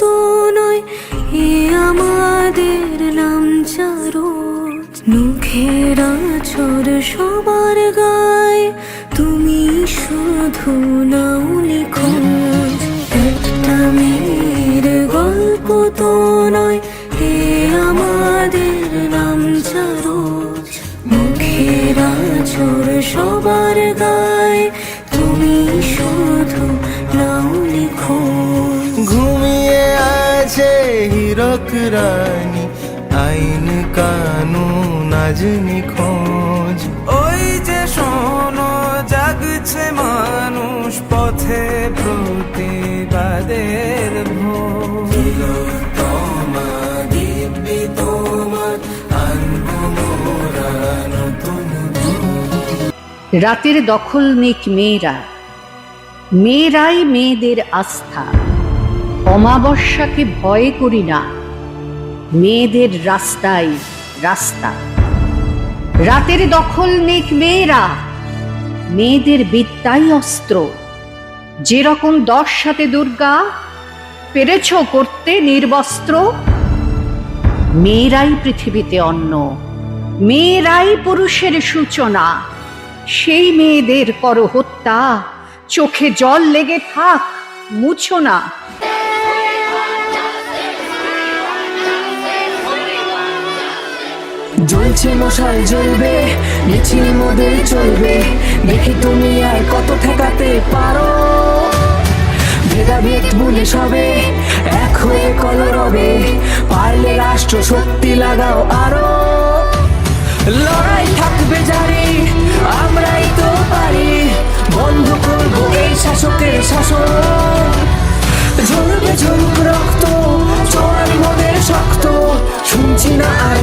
তো নয়, এ আমাদের নাম চারু। মুখেরা আছর সবার গায়, তুমি শুধু নাও লিখো। একটা মেয়ের গল্প তো নয়, এ আমাদের নাম চারু। মুখেরা আছর সবার গায় আছে হীরক রানী আইন কানুন আজ নিখোঁজ ওই যে শোনো জাগছে মানুষ পথে প্রতিবাদের তোমার দিব্যি তোমার নতুন রাতের দখল নিক মেয়েরা মেয়েরাই মেয়েদের আস্থা। অমাবস্যাকে ভয় করি না। মেয়েদের রাস্তায় রাস্তা। রাতের দখল নিক মেয়েরা, মেয়েদের বিদ্যাই অস্ত্র। যেরকম দশ সাথে দুর্গা, পেরেছ করতে নির্বস্ত্র। মেয়েরাই পৃথিবীতে অন্ন মেয়েরাই পুরুষের সূচনা। সেই মেয়েদের কর হত্যা, চোখে জল লেগে থাক, মুছো না। জ্বলছে মশাল জ্বলবে, মিছিল মোদের চলবে। দেখি তুমি আর কত ঠেকাতে পারো? ভেদাভেদ বলে সবে এক হয়ে কলরবে, পারলে রাষ্ট্র শক্তি লাগাও আরও। লড়াই থাকবে জারি, আমরাই তো পারি, বন্ধ করব এই শাসকের শাসন। ঝরবে ঝরুক রক্ত চোর মোদের শক্ত, শুনছি না আর